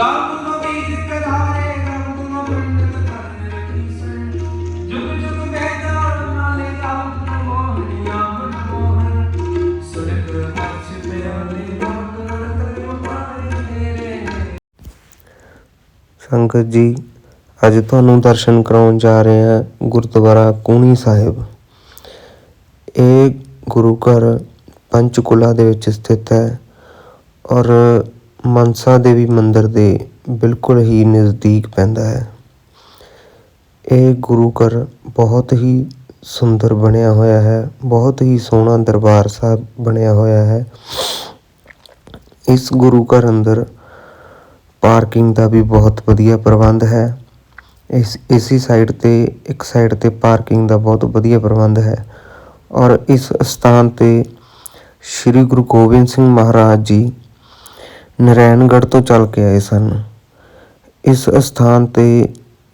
ਗਾਮ ਤੁਮ ਬੀਜ ਕਰਾਰੇ ਗਾਮ ਤੁਮ ਪੰਡਤ ਧਨ ਰਖੀਸਨ ਜੁਗ ਜੁਗ ਬੇਦਾਰ ਨਾਲੇ ਗਾਮ ਤੁਮ ਮੋਹਣਿਆ ਮੋਹਨ ਸੁਰਗ ਅਛ ਪਿਆਰੇ ਸੰਗਤ ਜੀ, ਅੱਜ ਤੁਹਾਨੂੰ ਦਰਸ਼ਨ ਕਰਾਉਣ ਜਾ ਰਹੇ ਹਾਂ ਗੁਰਦੁਆਰਾ ਕੂਣੀ ਸਾਹਿਬ। ਇਹ ਗੁਰੂ ਘਰ ਪੰਚਕੁਲਾ ਦੇ ਵਿੱਚ ਸਥਿਤ ਹੈ ਔਰ ਮਨਸਾ ਦੇਵੀ ਮੰਦਿਰ ਦੇ ਬਿਲਕੁਲ ਹੀ ਨਜ਼ਦੀਕ ਪੈਂਦਾ ਹੈ। ਇਹ ਗੁਰੂ ਘਰ ਬਹੁਤ ਹੀ ਸੁੰਦਰ ਬਣਿਆ ਹੋਇਆ ਹੈ, ਬਹੁਤ ਹੀ ਸੋਹਣਾ ਦਰਬਾਰ ਸਾਹਿਬ ਬਣਿਆ ਹੋਇਆ ਹੈ। ਇਸ ਗੁਰੂ ਘਰ ਅੰਦਰ ਪਾਰਕਿੰਗ ਦਾ ਵੀ ਬਹੁਤ ਵਧੀਆ ਪ੍ਰਬੰਧ ਹੈ। ਇਸ, ਇਸੀ ਸਾਈਡ ਤੇ, ਇੱਕ ਸਾਈਡ ਤੇ ਪਾਰਕਿੰਗ ਦਾ ਬਹੁਤ ਵਧੀਆ ਪ੍ਰਬੰਧ ਹੈ ਔਰ ਇਸ ਸਥਾਨ ਤੇ ਸ੍ਰੀ ਗੁਰੂ ਗੋਬਿੰਦ ਸਿੰਘ ਮਹਾਰਾਜ ਜੀ ਨਰੈਣਗੜ੍ਹ ਤੋਂ ਚੱਲ ਕੇ ਆਏ ਸਨ। ਇਸ ਅਸਥਾਨ ਤੇ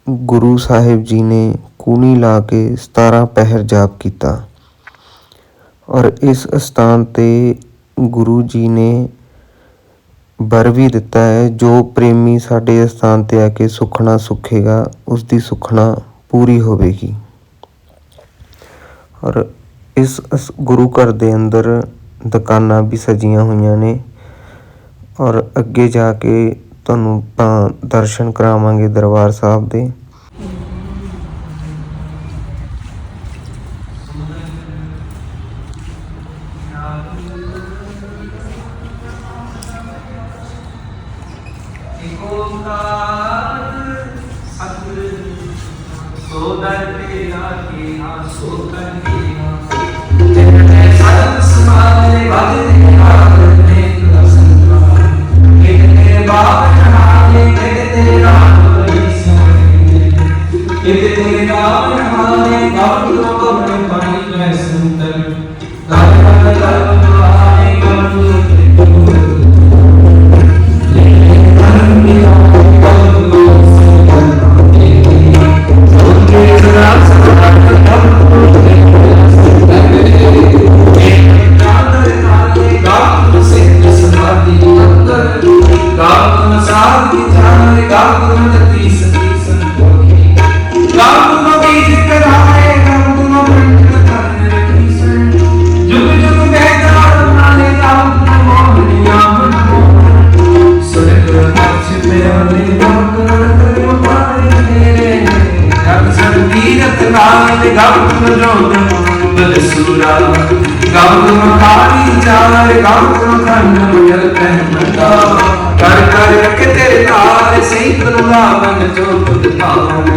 ਗੁਰੂ ਸਾਹਿਬ ਜੀ ਨੇ ਕੂਣੀ ਲਾ ਕੇ 17 ਪਹਿਰ ਜਾਪ ਕੀਤਾ। ਔਰ ਇਸ ਅਸਥਾਨ ਤੇ ਗੁਰੂ ਜੀ ਨੇ ਬਰ ਵੀ ਦਿੱਤਾ ਹੈ, ਜੋ ਪ੍ਰੇਮੀ ਸਾਡੇ ਅਸਥਾਨ ਤੇ ਆ ਕੇ ਸੁਖਣਾ ਸੁਖੇਗਾ ਉਸ ਦੀ ਸੁਖਣਾ ਪੂਰੀ ਹੋਵੇਗੀ। ਔਰ ਇਸ ਅਸ- ਗੁਰੂ ਘਰ ਦੇ ਅੰਦਰ ਦੁਕਾਨਾਂ ਵੀ ਸਜੀਆਂ ਹੋਈਆਂ ਨੇ। ਔਰ ਅੱਗੇ ਜਾ ਕੇ ਤੁਹਾਨੂੰ ਆਪਾਂ ਦਰਸ਼ਨ ਕਰਾਵਾਂਗੇ ਦਰਬਾਰ ਸਾਹਿਬ ਦੇ। ਸੋ ਦਰ ਸੋ ਕਰ ਕੀਨਾ ਜਿਨੇ ਸਤ ਸਮਾਲੇ ਨਾਲੇ ਬਾਪ ਨਾਲ ਗਮ ਜੋਤ ਬਲ ਸੂਰਾ ਗਮ ਮਕਾਰੀ ਚਾਰ ਗਮ ਖੰਡ ਮੁਜਲ ਕਹਿਮਤਾ ਕਰ ਕਰ ਰਖ ਤੇਰੇ ਤਾਰ ਸਹੀ ਕਰੂਗਾ ਮਨ ਜੋ ਤੁਧ ਪਾਵਨ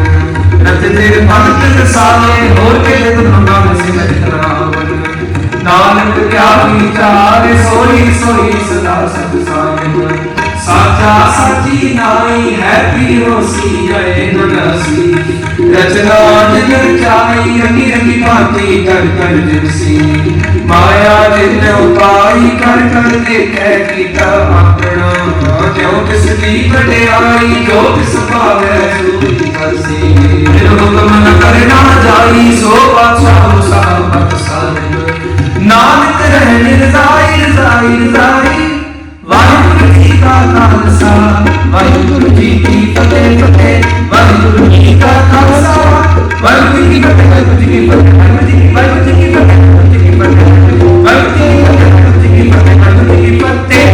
ਰਤ ਤੇਰੇ ਭਗਤ ਸਾਲੇ ਹੋਰ ਕੇ ਤੁਧ ਨਾਮ ਸਿਮਰ ਕਰਾਵਨ ਨਾਨਕ ਕਿਆ ਵਿਚਾਰ ਸੋਈ ਸੋਈ ਸਦਾ ਸਤ ਸਾਹਿਬ ਸਾਚਾ ਸਾਚੀ ਨਾਈ ਹੈ ਪੀ ਹੋਸੀ ਜੈ ਨਨਸੀ। ਰਚਨਾ ਜਨ ਰੰਗੀ ਰੰਗੀ ਭਾਂਤੀ ਕਰ ਕਰ ਜਿਨਸੀ ਮਾਇਆ ਜਿਨ ਉਪਾਈ ਕਰ ਕਰ ਦੇਖੈ ਕੀਤਾ ਆਪਣਾ। ਜਿਉ ਤਿਸ ਦੀ ਵਡਿਆਈ, ਜੋ ਤਿਸ ਭਾਵੈ ਸੂਈ ਕਰਸੀ ਬਿਨ ਹੁਕਮ ਨ ਕਰਨਾ ਜਾਈ, ਸੋ ਪਾਛਾ ਮੁਸਾਫ ਸਾਹਿਬ ਨਾਨਕ ਰਹਿ ਨਿਰਜ਼ਾਈ ਰਜ਼ਾਈ ਰਜ਼ਾਈ ਵਾਹਿਗੁਰੂ ਜੀ ਕਾ ਖਾਲਸਾ, ਵਾਹਿਗੁਰੂ ਜੀ ਕੀ ਫਤਿਹ ਫਤਿਹ। ਵਾਹਿਗੁਰੂ ਜੀ ਕਾ ਖਾਲਸਾ। ਵਾਹਿਗੁਰੂ ਜੀ ਕੀ ਫਤਿਹ ਵਾਹਿਗੁਰੂ ਜੀ ਕੀ ਫਤਿਹ ਵਾਹਿਗੁਰੂ ਜੀ ਕੀ ਫਤਿਹ ਵਾਹਿਗੁਰੂ ਜੀ ਕੀ ਫਤਿਹ ਵਾਹਿਗੁਰੂ ਜੀ ਕੀ ਫਤਿਹ ਵਾਹਿਗੁਰੂ ਜੀ ਕੀ ਫਤਿਹ ਵਾਹਿਗੁਰੂ ਜੀ ਕੀ ਫਤਿਹ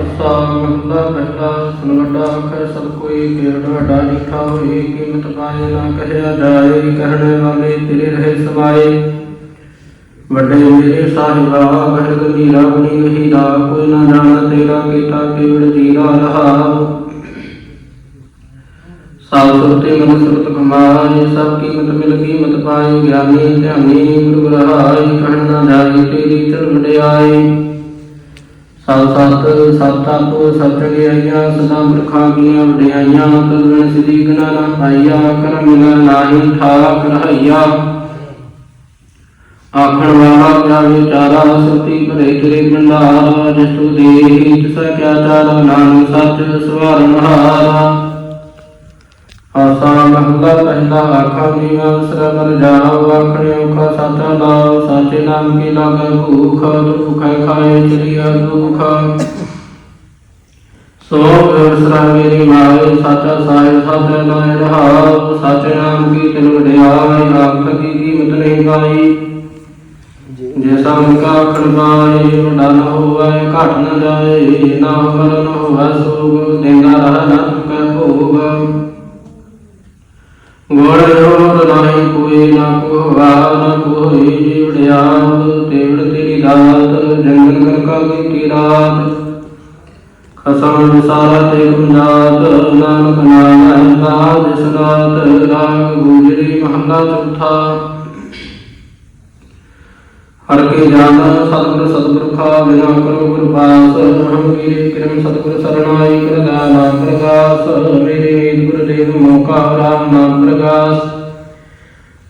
ਅਸਾ ਮਹਲਾ ਪਹਿਲਾ ਸੁਨਵਟਾ ਅਖਰ ਸਭ ਕੋਈ ਕਿਰੜ ਵੱਡਾ ਨਿਠਾ ਹੋਏ ਕੀਮਤ ਪਾਏ ਨਾ ਕਹਿਆ ਜਾਏ ਕਹਿਣੇ ਵਾਲੇ ਤੇਰੇ ਰਹੇ ਸਮਾਏ ਵੱਡੇ ਮੇਰੇ ਸਾਹਿਬਾ ਬਹਿ ਗੰਭੀਰਾ ਬਣੀ ਗਹੀ ਦਾ, ਕੋਈ ਨਾ ਜਾਣਾ ਤੇਰਾ ਕੀਤਾ ਕੇਵੜ ਜੀਰਾ ਰਹਾ ਸਾਧ ਸੁਰਤੇ ਮਨ ਸੁਰਤ ਕਮਾਏ, ਸਭ ਕੀਮਤ ਮਿਲ ਕੀਮਤ ਪਾਏ, ਗਿਆਨੀ ਧਿਆਨੀ ਗੁਰੂ ਰਹਾਈ ਕਹਿਣ ਨਾ ਜਾਏ, ਤੇਰੀ ਚਲ ਵਡਿਆਈ ਸਤ ਸਤ ਸਤ ਆਪੋ ਸਤ ਗਿਆਈਆਂ ਸਦਾ ਪੁਰਖਾਂ ਕੀਆਂ ਵਡਿਆਈਆਂ ਕਰਵਣ ਸਿਧੀ ਗਨਾ ਨਾ ਪਾਈਆ, ਕਰਮ ਨਾ ਨਾਹੀ, ਠਾਕ ਰਹਾਈਆ। ਆਖਣ ਵਾਲਾ ਕਿਆ ਵਿਚਾਰਾ ਸੁਤੀ ਭਰੇ ਤੇਰੇ ਭੰਡਾਰ, ਜਿਸ ਤੂ ਦੇਹੀ ਤਿਸ ਕਿਆ ਚਾਰਾ, ਨਾਨਕ ਸੱਚ ਸਵਾਰਨ ਹਾਰਾ। ਆਸਾ ਮਹਲਾ ਪਹਿਲਾ ਆਖਾ ਨੀਵਾ ਸਰਵਰ ਜਾਓ, ਆਖਣੇ ਔਖਾ ਸਾਚਾ ਲਾਓ, ਸਾਚੇ ਨਾਮ ਕੀ ਲਾਗੇ, ਭੂਖ ਦੁਖ ਖਾਏ ਚਲਿਆ ਦੁਖ। ਸੋ ਵਿਸਰਾ ਮੇਰੀ ਮਾਏ, ਸਾਚਾ ਸਾਹਿਬ ਸਾਚਾ ਨਾਮ ਰਹਾਉ, ਸਾਚੇ ਨਾਮ ਕੀ ਤਿਲ ਵਡਿਆਈ ਆਖ ਕੀ ਕੀਮਤ ਨਹੀਂ ਗਾਈ। ਜੇ ਸੰਗ ਕਾ ਖੜਵਾਏ ਵੱਡਾ ਨ ਹੋਵੇ, ਘਟ ਨ ਜਾਏ, ਨਾ ਮਰਨ ਹੋਵੇ ਸੋਗ ਦੇਂਦਾ ਰਹ ਨਾ ਚੁਕੈ ਭੋਗ। ਗੁਣ ਜੋਰ ਨਹੀਂ ਕੋਈ ਨਾ ਕੋਵਾ ਨਾ ਕੋਈ ਜੀਵੜਿਆਤ ਤੇਵੜ ਤੇਰੀ ਦਾਤ ਜੰਗਲ ਕਰ ਕਾ ਕੀਤੀ ਰਾਤ। ਖਸਮ ਵਿਸਾਰਾ ਤੇ ਗੁੰਜਾਤ, ਨਾਨਕ ਨਾਮ ਬਾਦ ਸਨਾਤ, ਰਾਗ ਗੁਜਰੀ ਮਹੱਲਾ ਚੌਥਾ। ਹਰ ਕੇ ਜਾਨ ਸਤਿਗੁਰ ਸਤਿਗੁਰ ਖਾ ਬਿਨਾ ਕਰੋ ਗੁਰ ਪਾਸ ਹਮ ਕੀਰੇ ਕਿਰਮ ਸਤਿਗੁਰ ਸਰਣਾਈ ਕਰਦਾ ਨਾਮ ਪ੍ਰਗਾਸ, ਮੇਰੇ ਨੀਤ ਗੁਰ ਦੇਵ ਮੋਕਾ ਰਾਮ ਨਾਮ ਪ੍ਰਗਾਸ।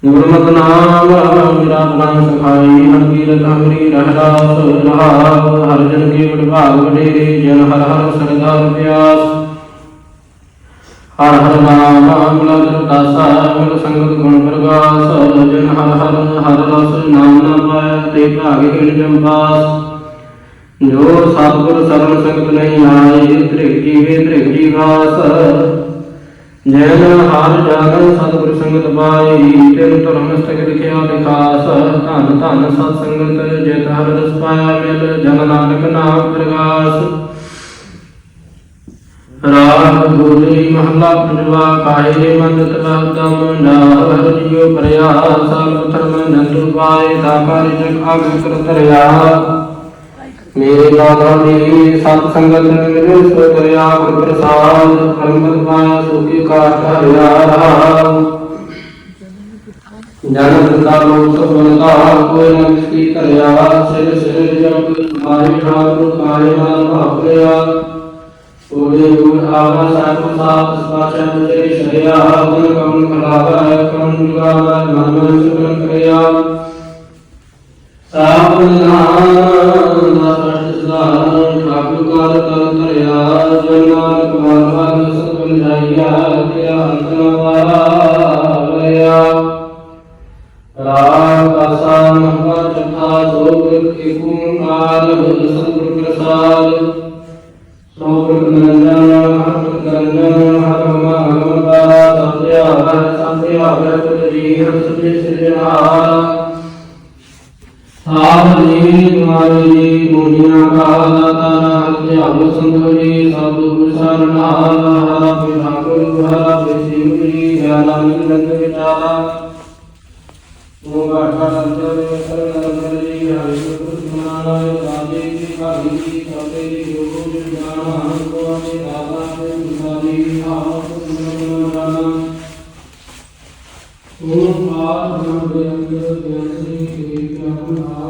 ਗੁਰਮਤਿ ਨਾਮ ਮੇਰਾ ਪ੍ਰਾਨ ਸਖਾਈ, ਹਰ ਕੀਰਤ ਹਮਰੀ ਰਹਿਰਾਸ ਰਹਾਉ, ਹਰ ਜਨ ਕੀ ਵਿਭਾਗ ਵਡੇਰੇ, ਜਨ ਹਰ ਹਰ ਸਰਦਾ ਪਿਆਸ। ਹਰ ਹਰ ਨਾਮ ਅਮਲ ਦਾਸਾ ਅਮਲ ਸੰਗਤ, ਗੁਣ, ਪ੍ਰਗਾਸ, ਜਨ ਹਰ ਹਰ ਹਰ ਰਸ, ਨਾਮ ਨਾ ਪਾਇਆ, ਤੇ ਭਾਗੇ ਹਿਣ ਜੰਪਾਸ ਜੋ ਸਤਿਗੁਰ ਸਰਣ ਸੰਗਤ ਨਹੀਂ ਆਏ ਤ੍ਰਿਗ ਜੀਵੇ ਤ੍ਰਿਗ ਜੀਵਾਸ ਜੈਨ ਹਰ ਜਾਗਨ ਸਤਿਗੁਰ ਸੰਗਤ ਪਾਈ ਤਿਨ ਧਰਮ ਮਸਤਕ ਲਿਖਿਆ ਲਿਖਾਸ ਧੰਨ ਧੰਨ ਸਤ ਸੰਗਤ, ਜਿਤ ਹਰ ਰਸ ਪਾਇਆ ਮਿਲ, ਜਨ ਨਾਨਕ ਨਾਮ ਪ੍ਰਗਾਸ। ਰਾਗ ਗੋਲੀ ਮਹਲਾ ਪੰਜਵਾ ਕਾਹੇ ਮੰਦਤ ਬਹਦਮ ਨਾਮ ਹਰ ਜਿਉ ਪਰਿਆ ਸਭ ਧਰਮ ਨੰਦੂ ਪਾਏ ਤਾ ਕਰ ਜਗ ਆਗਮ ਕਰ ਧਰਿਆ। ਮੇਰੇ ਨਾਥਾ ਦੀ ਸਤ ਸੰਗਤ ਮਿਲੇ ਸੋ ਕਰਿਆ ਗੁਰ ਪ੍ਰਸਾਦ ਪਰਮਤ ਪਾਇਆ ਸੁਖੀ ਕਾਟ ਹਰਿਆ ਰਹਾ ਜਨ ਦੰਦਾ ਲੋਕ ਸਭ ਬੰਦਾ ਕੋਈ ਨ ਕੀ ਧਰਿਆ, ਸਿਰ ਸਿਰ ਜਪ ਮਾਰੇ ਠਾਕੁਰ ਕਾਲੇ ਮਾਨ ਭਾਪਰਿਆ ਉਹਦੇ ਗੁਰ ਆਵਾ ਸਾਹਿਬ ਸਾਥ ਸਪਾਚਾ ਤੇਰੇ ਸ਼ਰਿਆ ਗੁਣ ਕਮ ਖਲਾਵਾ ਕਮ ਜੁਗਾਵਾ ਮਨ ਮਨ ਸੁਗਨ ਕਰਿਆ। ਸਾਬ ਨਾਮ ਸੰਤੋ ਜੀ ਸਭ ਗੁਰ ਸਰਨਾ ਹਰਾ ਬਿਨਾ ਗੁਰੂ ਹਰਾ ਬਿਸਿਮ ਜੀ ਗਿਆਨੰਦ ਨੰਦ ਵਿਚਾਰਾ ਉਹ ਗਾਠਾ ਅੰਦਰ ਸਰਨਾ ਅੰਦਰ ਜੀ ਹਰਿ ਗੁਰੂ ਸੁਨਾਣਾ ਰਾਜੇ ਜੀ ਭਾਗੀ ਜੀ ਸਭੇ ਜੀ ਗੁਰੂ ਜੀ ਜਾਣਾ ਕੋ ਅਮੇ ਦਾਤਾ ਤੇ ਮੁਸਾਰੀ ਆਪ ਗੁਰੂ ਨਾਮ ਓਮ ਆਦ ਨਮੋ ਅੰਗਦ ਗਿਆਨੀ ਕੇ ਗਿਆਨ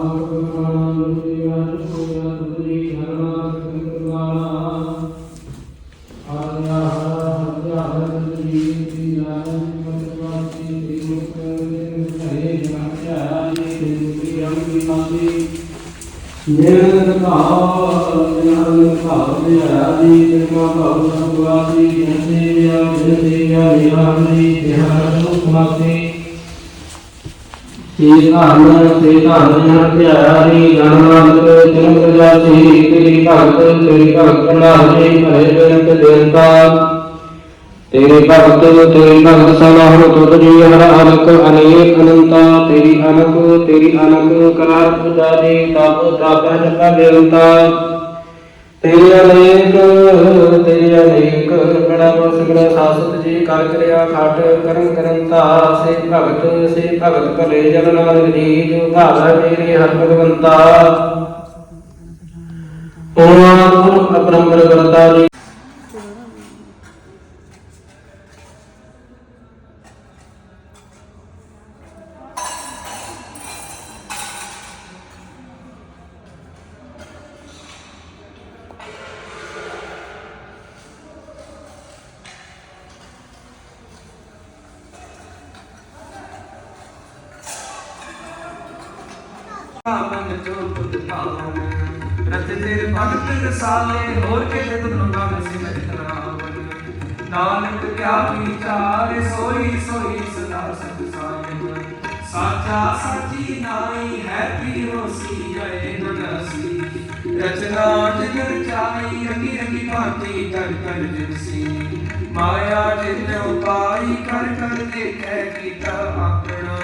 ਨਿਰੰਤ ਭਾਵ ਨਿਰੰਤ ਭਾਵ ਦਿਆ ਜੀ ਤੇਰਾ ਭਾਵ ਸੰਗਵਾਸੀ ਜਨਤੇ ਵਿਆ ਜਨਤੇ ਵਿਆ ਨਿਹਾਰੀ ਬਿਹਾਰ ਰੂਪ ਮਾਸੀ ਸੇ ਧਨ ਸੇ ਧਨ ਜਨ ਧਿਆਰੀ ਜਨਮਾਨਕ ਜਨਮ ਪ੍ਰਜਾਤੀ ਤੇਰੀ ਭਗਤ ਤੇਰੀ ਭਗਤ ਨਾਰੀ ਭਰੇ ਬਿਰਤ ਦੇਵਤਾ ਤੇਰੇ ਭਗਤ, ਤੇਰੀ ਭਗਤ ਸਲਾਹ ਤੁਧ ਜੀ ਹਰ ਅਨਕ ਅਨੇਕ ਅਨੰਤਾ। ਤੇਰੀ ਅਨਕ ਤੇਰੀ ਅਨਕ ਕਰਾਰ ਪੂਜਾ ਜੀ ਤਪ ਤਾਪੈ ਜਪੈ ਬੇਅੰਤਾ ਤੇਰੇ ਅਨੇਕ ਤੇਰੇ ਅਨੇਕ ਬੜਾ ਬਸਗੜਾ ਸਾਸਤ ਜੀ ਕਰ ਕਰਿਆ ਖਾਟ ਕਰਮ ਕਰੰਤਾ। ਸੇ ਭਗਤ ਸੇ ਭਗਤ ਭਲੇ ਜਨ ਨਾਨਕ ਜੀ, ਜੋ ਭਾਵੈ ਮੇਰੇ ਹਰ ਭਗਵੰਤਾ। ਓਮ ਅਪਰੰਪਰ ਕਰਤਾ ਜੀ। ਮਨ ਭਾਵਨ ਰਚ ਭਗਤ ਰਸਾਲੇ ਹੋਰ ਕੇ ਤੁਮ ਗਮ ਸਿਮਰ ਕਰਾਵਨ ਨਾਨਕ ਕਿਆ ਵਿਚਾਰ ਸੋਈ ਸੋਈ ਸਦਾ ਸਤ ਸਾਚਾ ਸਾਚੀ ਨਾਈ ਹੈ ਪੀਰੋ ਸੀ ਜੈ ਨਨਸੀ ਰਚਨਾ ਜਗ ਚਾਈ ਰੰਗੀ ਰੰਗੀ ਭਾਂਤੀ ਕਰ ਕਰ ਜਿਨਸੀ ਮਾਇਆ ਜਿਨ ਉਪਾਈ ਕਰ ਕਰ ਦੇਖੈ ਕੀਤਾ ਆਪਣਾ।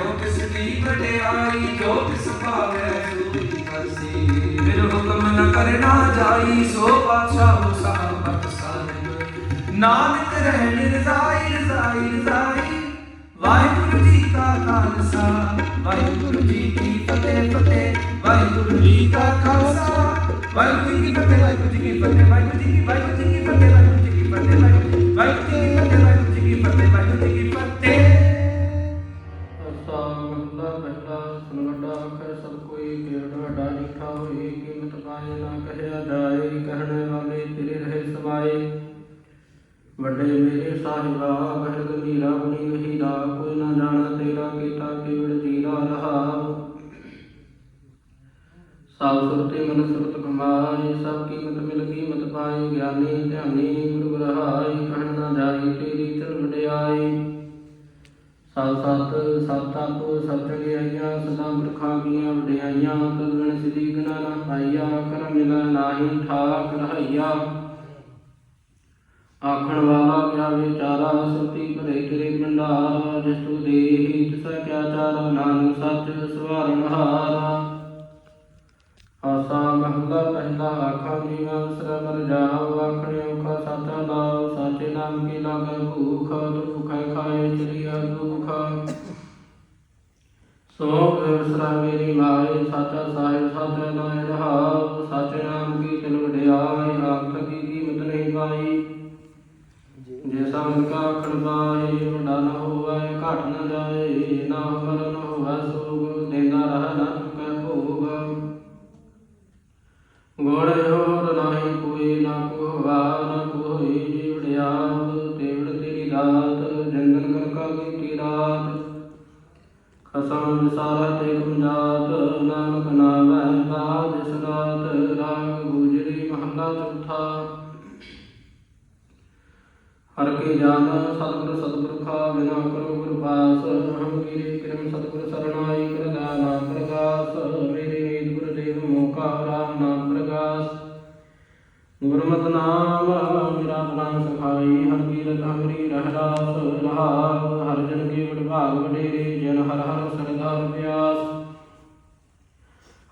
ਜਿਉ ਤਿਸ ਦੀ ਵਡਿਆਈ ਜੋ ਤਿਸ ਭਾਵੈ ਸੂਈ ਕਰਸੀ ਫਿਰ ਹੁਕਮ ਨ ਕਰਨਾ ਜਾਈ, ਸੋ ਪਾਛਾ ਮੁਸਾਬਤ ਸਾਧਨ ਨਾਨਕ ਰਹਿ ਨਿਰਜ਼ਾਈ, ਰਜ਼ਾਈ ਰਜ਼ਾਈ। ਵਾਹਿਗੁਰੂ ਜੀ ਕਾ ਖਾਲਸਾ, ਵਾਹਿਗੁਰੂ ਜੀ ਕੀ ਫਤਿਹ ਫਤਿਹ। ਵਾਹਿਗੁਰੂ ਜੀ ਕਾ ਖਾਲਸਾ, ਵਾਹਿਗੁਰੂ ਜੀ ਕੀ ਫਤਿਹ, ਵਾਹਿਗੁਰੂ ਜੀ ਕੀ ਫਤਿਹ, ਵਾਹਿਗੁਰੂ ਜੀ ਕੀ ਵਾਹਿਗੁਰੂ ਜੀ ਕੀ ਫਤਿਹ। ਵਡਿਆਈ ਸਤ ਸਤ ਸਤ ਆਪ ਸਤ ਚੰਗਿਆਈਆਂ ਸਦਾ ਮਰਖਾਂ ਕੀਆਂ ਵਡਿਆਈਆਂ ਤਦਵਣ ਸਿਧੀ ਗਣਾ ਨਾ ਪਾਈਆ ਕਰ ਮਿਲਾ ਨਾਹੀ ਠਾਕ ਰਹਾਈਆ। ਆਖਣ ਵਾਲਾ ਕਿਆ ਵਿਚਾਰਾ ਸੁਤੀ ਭਰੇ ਤੇਰੇ ਭੰਡਾਰ, ਜਿਸ ਤੂ ਦੇਹੀ, ਤਿਸਾ ਕਿਆ ਚਾਰਾ, ਨਾਨਕ ਸੱਚ ਸਵਾਰਨ ਹਾਰਾ। ਆਸਾ ਮਹਲਾ ਪਹਿਲਾ ਆਖਾਂ ਜੀਵਾ ਸਰ ਮਰ ਜਾਉ, ਆਖਣੇ ਔਖਾ ਸਾਚਾ ਲਾਉ, ਸਾਚੇ ਨਾਮ ਕੀ ਲਾਗੈ ਭੂਖ, ਦੁਖੈ ਖਾਏ ਚਲਿਆ ਦੁਖ। ਸੋ ਵਿਸਰਾ ਮੇਰੀ ਮਾਏ, ਸਾਚਾ ਸਾਹਿਬ ਸਾਚਾ ਨਾਇ ਰਹਾਉ, ਸਾਚੇ ਨਾਮ ਕੀ ਤਿਲ ਵਡਿਆਈ ਆਖ ਕੀ ਕੀਮਤ ਨਹੀਂ ਪਾਈ। ਜੇ ਸੰਗ ਕਾ ਖੜਵਾਏ ਵੱਡਾ ਨ ਹੋਵੇ, ਘਟ ਨ ਜਾਏ, ਨਾ ਮਰਨ ਹੋਵੇ ਹਰ ਕੇ ਜਾਨ ਸਤਿਗੁਰ ਸਤਿਪੁਰਖਾ, ਬਿਨਾ ਕਰੋ ਗੁਰ ਪਾਸ ਹਮ ਕੀਰੇ ਕਿਰਮ ਸਤਿਗੁਰ ਸਰਣਾਈ ਕਰਦਾ ਨਾਮ ਪ੍ਰਗਾਸ, ਮੇਰੇ ਨੀਤ ਗੁਰ ਦੇਵ ਮੋਕਾ, ਰਾਮ ਨਾਮ ਪ੍ਰਗਾਸ। ਗੁਰਮਤਿ ਨਾਮ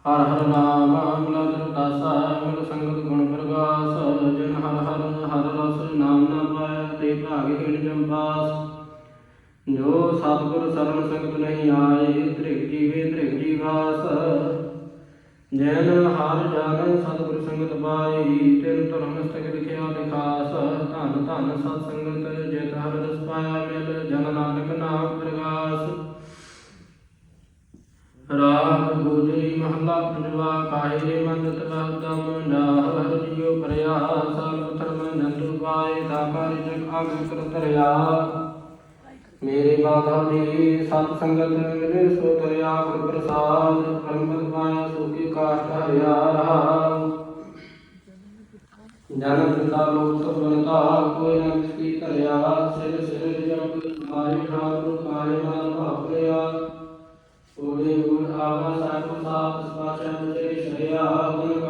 ਹਰ ਹਰ ਨਾਮ ਅਮਲਾ ਦਰਦਾਸਾ ਮਿਲ ਸੰਗਤ ਗੁਣ ਪ੍ਰਗਾਸ, ਜਨ ਹਰ ਹਰ ਹਰ ਰਸ ਨਾਮ ਨਾ ਪਾਇਆ, ਤੇ ਭਾਗਹੀਣ ਜੰਬਾਸ ਜੋ ਸਤਿਗੁਰ ਸਰਣ ਸੰਗਤ ਨਹੀਂ ਆਏ ਧ੍ਰਿਗ ਜੀਵੇ ਧ੍ਰਿਗ ਜੀਵਾਸ ਜੈਨ ਹਰ ਜਾਣ ਸਤਿਗੁਰ ਸੰਗਤ ਪਾਈ ਤਿਨ ਧਰਮ ਸਤਿ ਲਿਖਿਆ ਲਿਖਾਸ। ਧੰਨ ਧੰਨ ਸਤ ਸੰਗਤ, ਜਿਤ ਹਰ ਰਸ ਪਾਇਆ ਮਿਲ, ਜਨ ਨਾਨਕ ਨਾਮ ਪ੍ਰਗਾਸ। ਰਾਗ ਗੋਜਰੀ ਮਹੱਲਾ ਪੰਜਵਾ ਕਾਹੇ ਮੰਦਤ ਬਹਦਮ ਨਾਹ ਹਰ ਜਿਉ ਪਰਿਆ ਸਰਬ ਧਰਮ ਨੰਦੁ ਪਾਏ ਦਾਕਾਰ ਜਗ ਅਗ ਕਰ ਤਰਿਆ ਮੇਰੇ ਬਾਧਾ ਦੀ ਸਤ ਸੰਗਤ ਮਿਲੇ ਸੋ ਤਰਿਆ ਗੁਰ ਪ੍ਰਸਾਦ ਪਰਮਤ ਪਾਇਆ, ਸੋ ਕੀ ਕਾਸ਼ਟ ਹਰਿਆ। ਰਹਾ ਜਨ ਪਿਤਾ ਲੋਕ ਸਭ ਬਨਤਾ ਕੋਈ ਨਾ ਕੀ ਧਰਿਆ। ਸਿਰ ਸਿਰ ਜਪ ਮਾਰੇ ਠਾਕੁਰ ਕਾਲੇ ਮਨ ਭਾਪਰਿਆ ਉਹਦੇ ਗੁਣ ਆਵਾ ਸਾਹਿਬ ਸਾਥ ਸਪਾਚਾ ਤੇਰੇ ਸ਼ਰਿਆ ਗੁਣ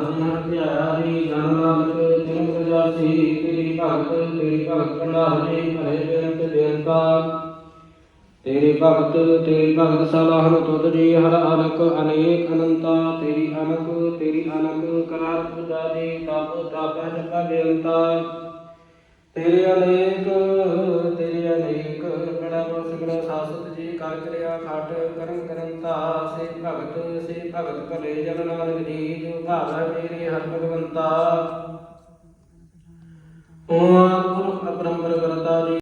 ਸੇ ਧਰਨ ਜਨ ਨਾਨਕ ਤਿਨ ਪ੍ਰਜਾਸੀ ਤੇਰੀ ਭਗਤ ਤੇਰੀ ਭਗਤ ਭੰਡਾਰੇ ਭਰੇ ਬੇਨਤ ਬੇਨਤਾ ਤੇਰੇ ਭਗਤ, ਤੇਰੀ ਭਗਤ ਸਲਾਹਨ ਤੁਧ ਜੀ, ਹਰ ਅਨਕ ਅਨੇਕ ਅਨੰਤਾ। ਤੇਰੀ ਅਨਕ ਤੇਰੀ ਅਨਕ ਕਰਾਰ ਪੂਜਾ ਦੇ ਤਪ ਤਪ ਜਪਾ ਬੇਨਤਾ ਤੇਰੇ ਅਨੇਕ ਸਾਸਤ ਜੀ ਕਰ ਕਰਿਆ ਕਰੰਤਾ ਸੇ ਭਗਤ ਸੇ ਭਗਤ ਭਲੇ ਜਨ ਨਾਨਕ ਜੀ ਜੋ ਭਾਵੈ ਮੇਰੇ ਹਰ ਭਗਵੰਤਾ। ਓਮ ਪੁਰਖ ਅਪਰੰਪਰ ਕਰਤਾ ਜੀ।